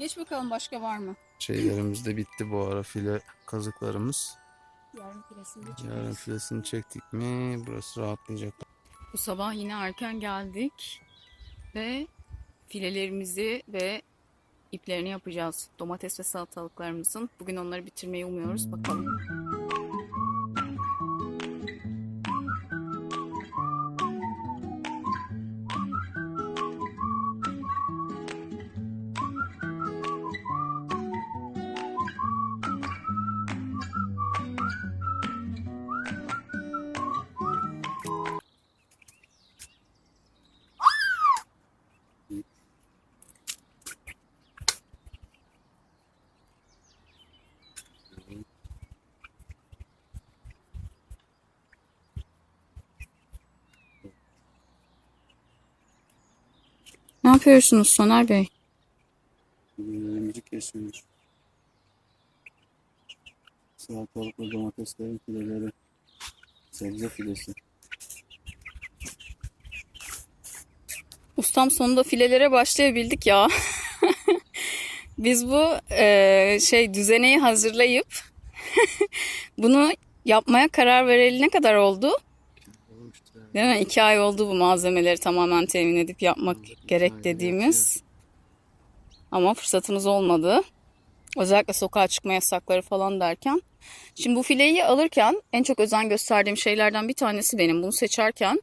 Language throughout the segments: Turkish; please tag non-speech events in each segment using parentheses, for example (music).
Geç bakalım başka var mı? Şeylerimiz de bitti bu ara file kazıklarımız. Yarın filesinde Yarın filesini çektik mi burası rahatlayacak. Bu sabah yine erken geldik ve filelerimizi ve iplerini yapacağız. Domates ve salatalıklarımızın. Bugün onları bitirmeyi umuyoruz. Bakalım. Ne yapıyorsunuz Soner Bey? Elimizi kesiyoruz. Salatalık ve domateslerin fileleri. Sebze filesi. Ustam sonunda filelere başlayabildik ya. (laughs) Biz bu e, şey düzeneyi hazırlayıp (laughs) bunu yapmaya karar vereli ne kadar oldu? Değil mi? İki ay oldu bu malzemeleri tamamen temin edip yapmak gerek dediğimiz. Ama fırsatımız olmadı. Özellikle sokağa çıkma yasakları falan derken. Şimdi bu fileyi alırken en çok özen gösterdiğim şeylerden bir tanesi benim bunu seçerken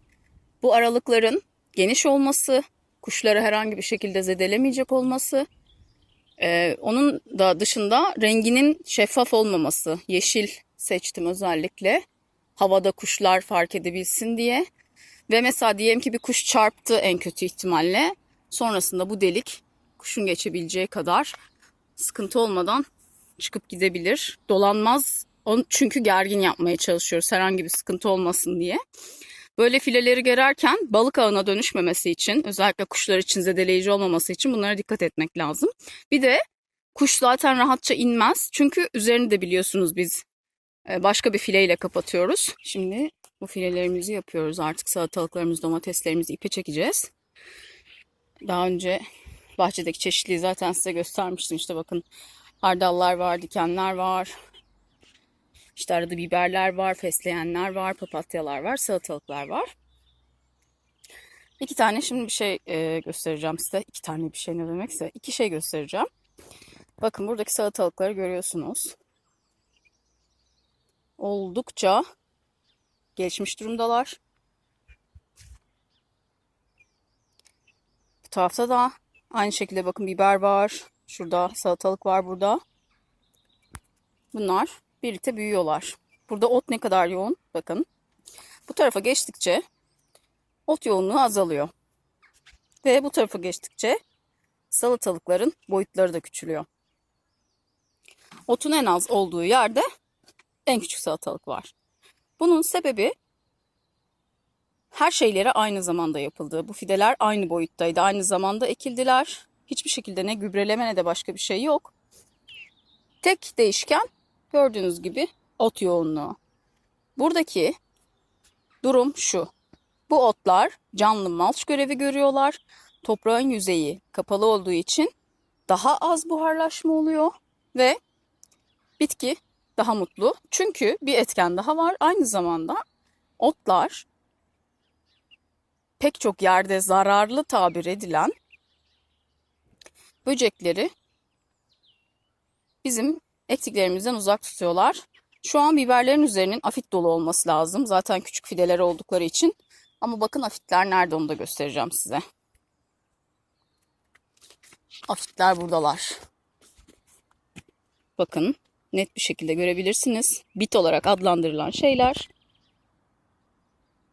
bu aralıkların geniş olması, kuşları herhangi bir şekilde zedelemeyecek olması, ee, onun da dışında renginin şeffaf olmaması. Yeşil seçtim özellikle. Havada kuşlar fark edebilsin diye. Ve mesela diyelim ki bir kuş çarptı en kötü ihtimalle. Sonrasında bu delik kuşun geçebileceği kadar sıkıntı olmadan çıkıp gidebilir. Dolanmaz. Onu çünkü gergin yapmaya çalışıyoruz herhangi bir sıkıntı olmasın diye. Böyle fileleri gererken balık ağına dönüşmemesi için özellikle kuşlar için zedeleyici olmaması için bunlara dikkat etmek lazım. Bir de kuş zaten rahatça inmez. Çünkü üzerini de biliyorsunuz biz başka bir fileyle kapatıyoruz. Şimdi bu filelerimizi yapıyoruz. Artık salatalıklarımızı, domateslerimizi ipe çekeceğiz. Daha önce bahçedeki çeşitliliği zaten size göstermiştim. İşte bakın hardallar var, dikenler var. İşte arada biberler var, fesleğenler var, papatyalar var, salatalıklar var. İki tane şimdi bir şey e, göstereceğim size. İki tane bir şey ne demekse. iki şey göstereceğim. Bakın buradaki salatalıkları görüyorsunuz. Oldukça gelişmiş durumdalar. Bu tarafta da aynı şekilde bakın biber var. Şurada salatalık var burada. Bunlar birlikte büyüyorlar. Burada ot ne kadar yoğun bakın. Bu tarafa geçtikçe ot yoğunluğu azalıyor. Ve bu tarafa geçtikçe salatalıkların boyutları da küçülüyor. Otun en az olduğu yerde en küçük salatalık var. Bunun sebebi her şeylere aynı zamanda yapıldı. Bu fideler aynı boyuttaydı. Aynı zamanda ekildiler. Hiçbir şekilde ne gübreleme ne de başka bir şey yok. Tek değişken gördüğünüz gibi ot yoğunluğu. Buradaki durum şu. Bu otlar canlı malç görevi görüyorlar. Toprağın yüzeyi kapalı olduğu için daha az buharlaşma oluyor ve bitki daha mutlu. Çünkü bir etken daha var. Aynı zamanda otlar pek çok yerde zararlı tabir edilen böcekleri bizim ektiklerimizden uzak tutuyorlar. Şu an biberlerin üzerinin afit dolu olması lazım. Zaten küçük fideler oldukları için. Ama bakın afitler nerede onu da göstereceğim size. Afitler buradalar. Bakın net bir şekilde görebilirsiniz. Bit olarak adlandırılan şeyler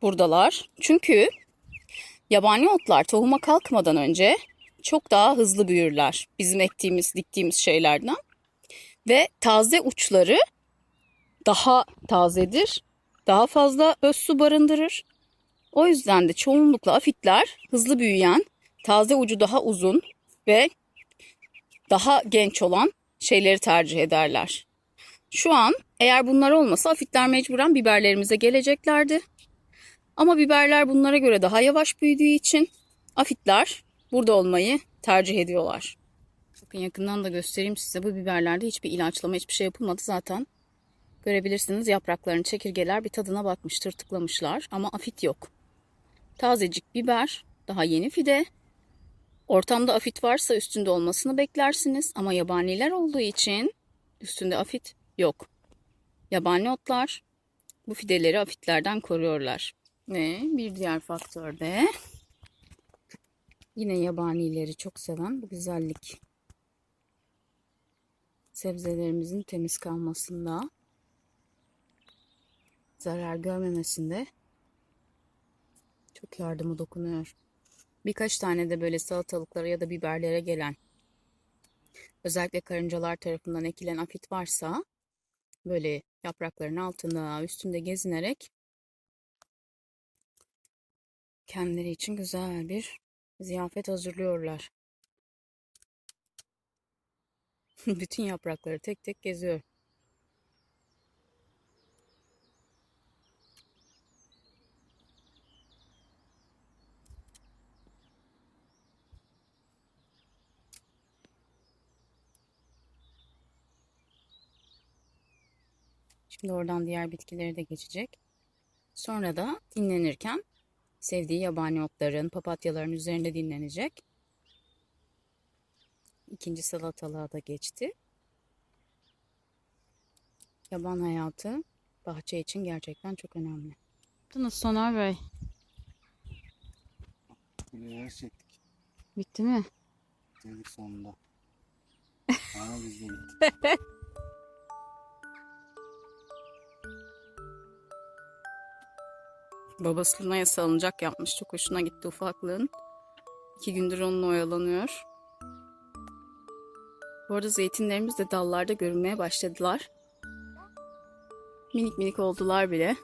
buradalar. Çünkü yabani otlar tohuma kalkmadan önce çok daha hızlı büyürler. Bizim ektiğimiz, diktiğimiz şeylerden. Ve taze uçları daha tazedir. Daha fazla öz su barındırır. O yüzden de çoğunlukla afitler hızlı büyüyen, taze ucu daha uzun ve daha genç olan şeyleri tercih ederler. Şu an eğer bunlar olmasa afitler mecburen biberlerimize geleceklerdi. Ama biberler bunlara göre daha yavaş büyüdüğü için afitler burada olmayı tercih ediyorlar. Bakın yakından da göstereyim size. Bu biberlerde hiçbir ilaçlama, hiçbir şey yapılmadı zaten. Görebilirsiniz yapraklarını çekirgeler bir tadına bakmış, tırtıklamışlar ama afit yok. Tazecik biber, daha yeni fide. Ortamda afit varsa üstünde olmasını beklersiniz ama yabaniler olduğu için üstünde afit yok. Yabani otlar bu fideleri afitlerden koruyorlar. Ve bir diğer faktör de yine yabanileri çok seven bu güzellik. Sebzelerimizin temiz kalmasında, zarar görmemesinde çok yardımı dokunuyor. Birkaç tane de böyle salatalıklara ya da biberlere gelen özellikle karıncalar tarafından ekilen afit varsa böyle yaprakların altında üstünde gezinerek kendileri için güzel bir ziyafet hazırlıyorlar. (laughs) Bütün yaprakları tek tek geziyor. Oradan diğer bitkileri de geçecek. Sonra da dinlenirken sevdiği yabani otların, papatyaların üzerinde dinlenecek. İkinci salatalığa da geçti. Yaban hayatı bahçe için gerçekten çok önemli. Nasıl Soner Bey? Kuleler çektik. Bitti mi? Dedik sonunda. (laughs) Ama biz de gittik. (laughs) Babası Luna'ya salıncak yapmış. Çok hoşuna gitti ufaklığın. İki gündür onunla oyalanıyor. Bu arada zeytinlerimiz de dallarda görünmeye başladılar. Minik minik oldular bile.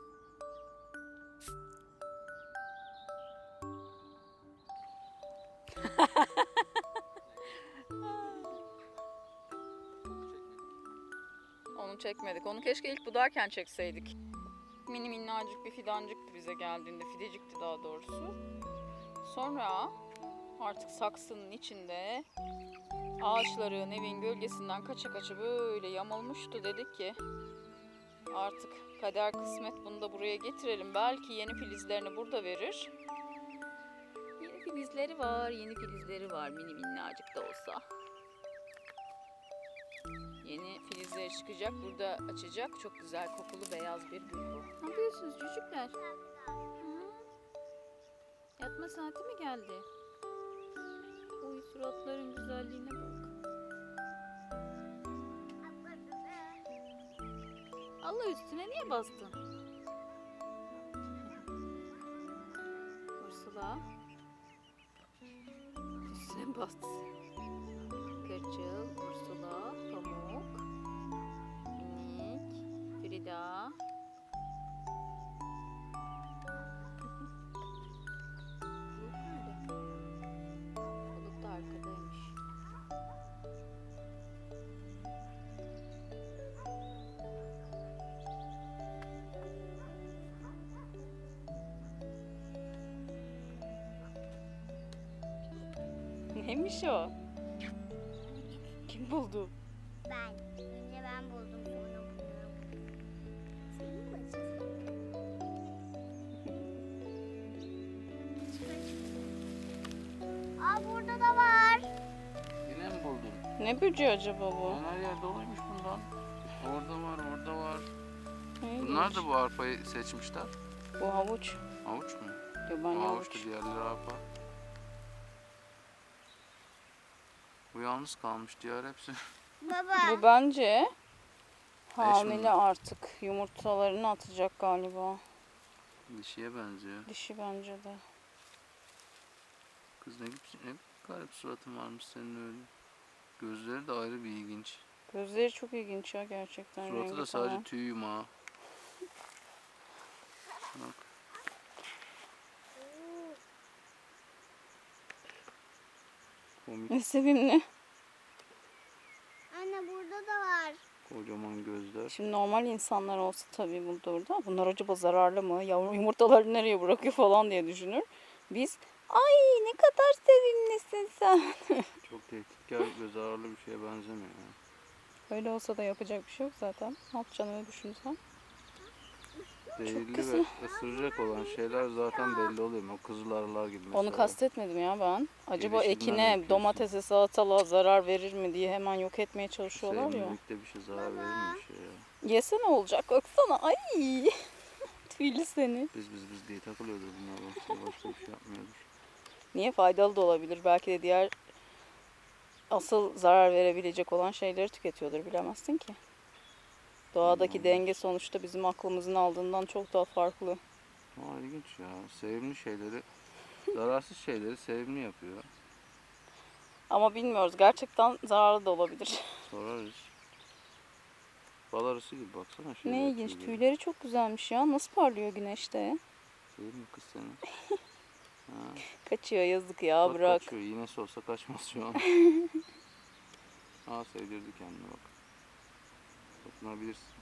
Onu çekmedik. Onu keşke ilk budarken çekseydik. Mini minnacık bir fidancıktı bize geldiğinde. Fidecikti daha doğrusu. Sonra artık saksının içinde ağaçların evin gölgesinden kaça kaça böyle yamulmuştu. Dedik ki artık kader kısmet bunu da buraya getirelim. Belki yeni filizlerini burada verir. Yeni filizleri var, yeni filizleri var mini minnacık da olsa. Yeni filizleri çıkacak, burada açacak. Çok güzel kokulu beyaz bir gül bu. Ne yapıyorsunuz çocuklar? Yatma saati mi geldi? Uy suratların güzelliğine bak. Allah üstüne niye bastın? Ursula. Üstüne bastı. Neymiş o? Kim buldu? Ben. Önce ben buldum sonra. Senin bacın. Aa burada da var. Yine mi buldun? Ne böceği acaba bu? Her yer doluymuş bundan. Orada var, orada var. Neymiş? Bunlar da bu arpayı seçmişler. Bu havuç. Havuç mu? Yabani havuç. Havuçtu diğerleri arpa. Bu yalnız kalmış diğer hepsi. (laughs) Baba. Bu bence mi? hamile artık. Yumurtalarını atacak galiba. Dişiye benziyor. Dişi bence de. Kız ne, ne garip suratın varmış senin öyle. Gözleri de ayrı bir ilginç. Gözleri çok ilginç ya gerçekten. Suratı da sadece tüy yumağı. Ne sevimli. Anne burada da var. kocaman gözler. Şimdi normal insanlar olsa tabii burada orada. Bunlar acaba zararlı mı? Yavru yumurtaları nereye bırakıyor falan diye düşünür. Biz Ay ne kadar sevimlisin sen. (laughs) Çok tehditkar ve zararlı bir şeye benzemiyor. Yani. Öyle olsa da yapacak bir şey yok zaten. Ne yapacaksın öyle düşünsen? Zehirli ve ısıracak olan şeyler zaten belli oluyor. O kızıl arılar gibi mesela. Onu kastetmedim ya ben. Acaba Gelişimden ekine, yapıyorsun. domatese, salatalığa zarar verir mi diye hemen yok etmeye çalışıyorlar ya. Sevimlilikte bir şey zarar verir mi bir şey ya? Yesene olacak baksana. Ay. (laughs) Tüylü seni. Biz biz biz diye takılıyordur bunlar. Başka, başka bir şey yapmıyordur. Niye faydalı da olabilir. Belki de diğer asıl zarar verebilecek olan şeyleri tüketiyordur bilemezsin ki. Doğadaki denge sonuçta bizim aklımızın aldığından çok daha farklı. Ama ilginç ya. Sevimli şeyleri, zararsız şeyleri sevimli yapıyor. Ama bilmiyoruz. Gerçekten zararlı da olabilir. (laughs) Sorarız. Bal arısı gibi baksana. Şey ne ilginç. Tüyleri çok güzelmiş ya. Nasıl parlıyor güneşte? Değil mi kız senin? (laughs) ha, Kaçıyor yazık ya bak bırak. Kaçıyor. İğnesi olsa kaçmaz şu an. (laughs) Aa sevdirdi kendini bak. Dokunabilirsin.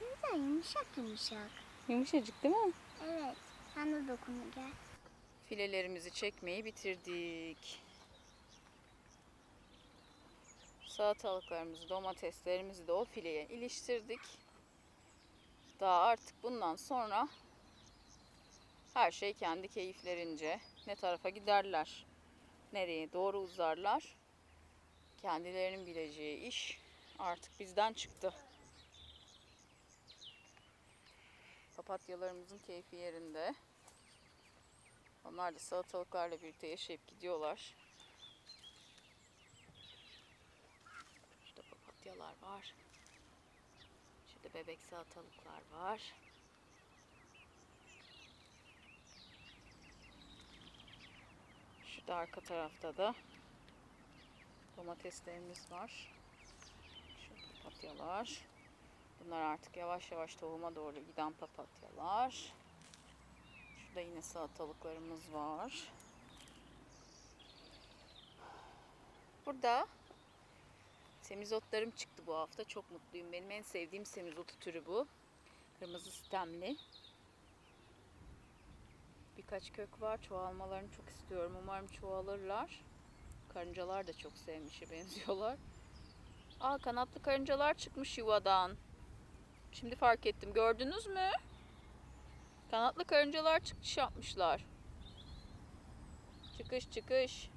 Güzel yumuşak yumuşak. Yumuşacık değil mi? Evet. Sen de dokun gel. Filelerimizi çekmeyi bitirdik. Salatalıklarımızı, domateslerimizi de o fileye iliştirdik. Daha artık bundan sonra her şey kendi keyiflerince ne tarafa giderler, nereye doğru uzarlar. Kendilerinin bileceği iş artık bizden çıktı. Papatyalarımızın keyfi yerinde. Onlar da salatalıklarla birlikte yaşayıp gidiyorlar. Şurada papatyalar var. Şurada bebek salatalıklar var. Şurada arka tarafta da domateslerimiz var. Papatyalar. Bunlar artık yavaş yavaş tohuma doğru giden papatyalar. Şurada yine salatalıklarımız var. Burada semizotlarım çıktı bu hafta. Çok mutluyum. Benim en sevdiğim semizotu türü bu. Kırmızı stemli. Birkaç kök var. Çoğalmalarını çok istiyorum. Umarım çoğalırlar. Karıncalar da çok sevmişe (laughs) benziyorlar. Aa kanatlı karıncalar çıkmış yuvadan. Şimdi fark ettim. Gördünüz mü? Kanatlı karıncalar çıkış yapmışlar. Çıkış çıkış.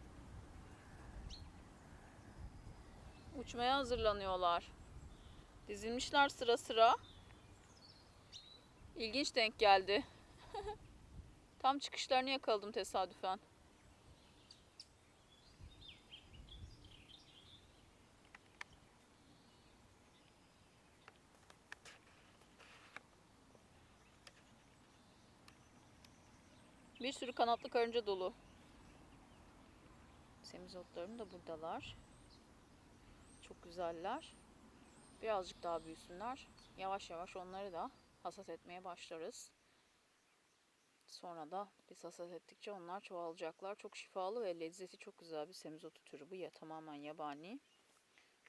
Uçmaya hazırlanıyorlar. Dizilmişler sıra sıra. İlginç denk geldi. (laughs) Tam çıkışlarını yakaladım tesadüfen. Bir sürü kanatlı karınca dolu. Semizotlarım da buradalar. Çok güzeller. Birazcık daha büyüsünler. Yavaş yavaş onları da hasat etmeye başlarız. Sonra da biz hasat ettikçe onlar çoğalacaklar. Çok şifalı ve lezzeti çok güzel bir semizotu türü bu. Ya tamamen yabani.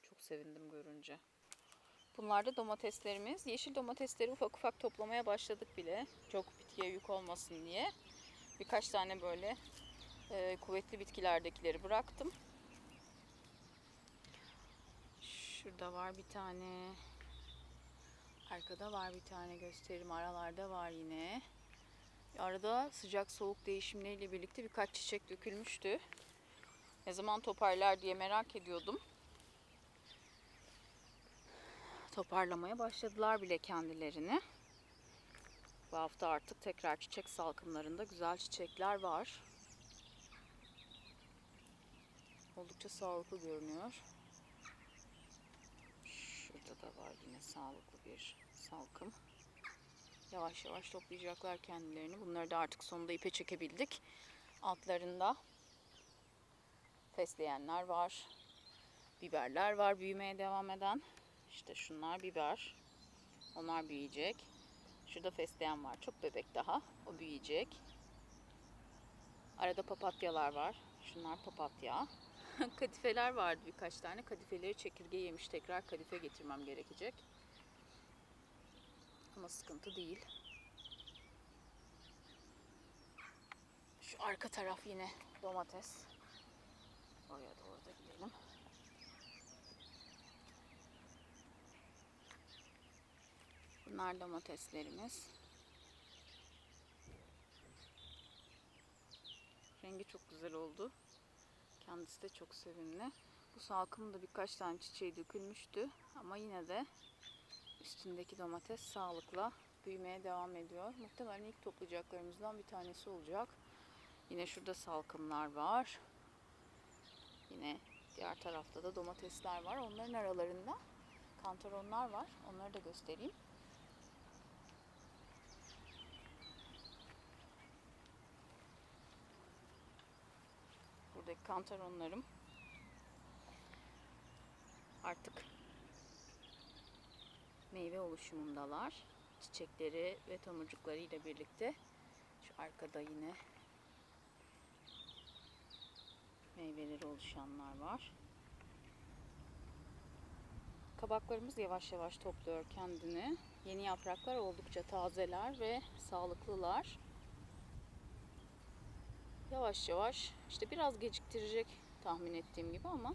Çok sevindim görünce. Bunlar da domateslerimiz. Yeşil domatesleri ufak ufak toplamaya başladık bile. Çok bitkiye yük olmasın diye. Birkaç tane böyle e, kuvvetli bitkilerdekileri bıraktım. Şurada var bir tane. Arkada var bir tane gösterim. Aralarda var yine. Arada sıcak soğuk değişimleriyle birlikte birkaç çiçek dökülmüştü. Ne zaman toparlar diye merak ediyordum. Toparlamaya başladılar bile kendilerini. Bu hafta artık tekrar çiçek salkımlarında güzel çiçekler var. Oldukça sağlıklı görünüyor. Şurada da var yine sağlıklı bir salkım. Yavaş yavaş toplayacaklar kendilerini. Bunları da artık sonunda ipe çekebildik. Altlarında fesleğenler var. Biberler var büyümeye devam eden. İşte şunlar biber. Onlar büyüyecek. Şurada fesleğen var. Çok bebek daha. O büyüyecek. Arada papatyalar var. Şunlar papatya. (laughs) Kadifeler vardı birkaç tane. Kadifeleri çekirge yemiş. Tekrar kadife getirmem gerekecek. Ama sıkıntı değil. Şu arka taraf yine domates. Oraya doğru da gidelim. Bunlar domateslerimiz. Rengi çok güzel oldu. Kendisi de çok sevimli. Bu salkımda birkaç tane çiçeği dökülmüştü. Ama yine de üstündeki domates sağlıkla büyümeye devam ediyor. Muhtemelen ilk toplayacaklarımızdan bir tanesi olacak. Yine şurada salkımlar var. Yine diğer tarafta da domatesler var. Onların aralarında kantaronlar var. Onları da göstereyim. Buradaki kantaronlarım artık meyve oluşumundalar. Çiçekleri ve tomurcukları ile birlikte şu arkada yine meyveleri oluşanlar var. Kabaklarımız yavaş yavaş topluyor kendini. Yeni yapraklar oldukça tazeler ve sağlıklılar. Yavaş yavaş işte biraz geciktirecek tahmin ettiğim gibi ama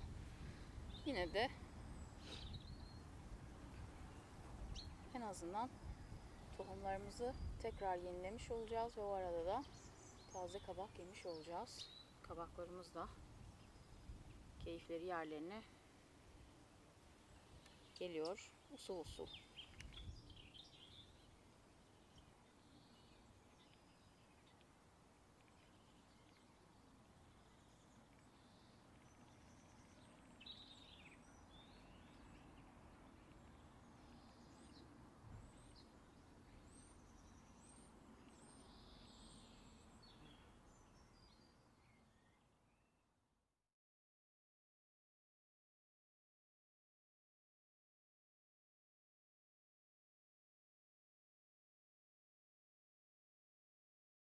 yine de en azından tohumlarımızı tekrar yenilemiş olacağız ve o arada da taze kabak yemiş olacağız. Kabaklarımız da keyifleri yerlerine geliyor usul usul.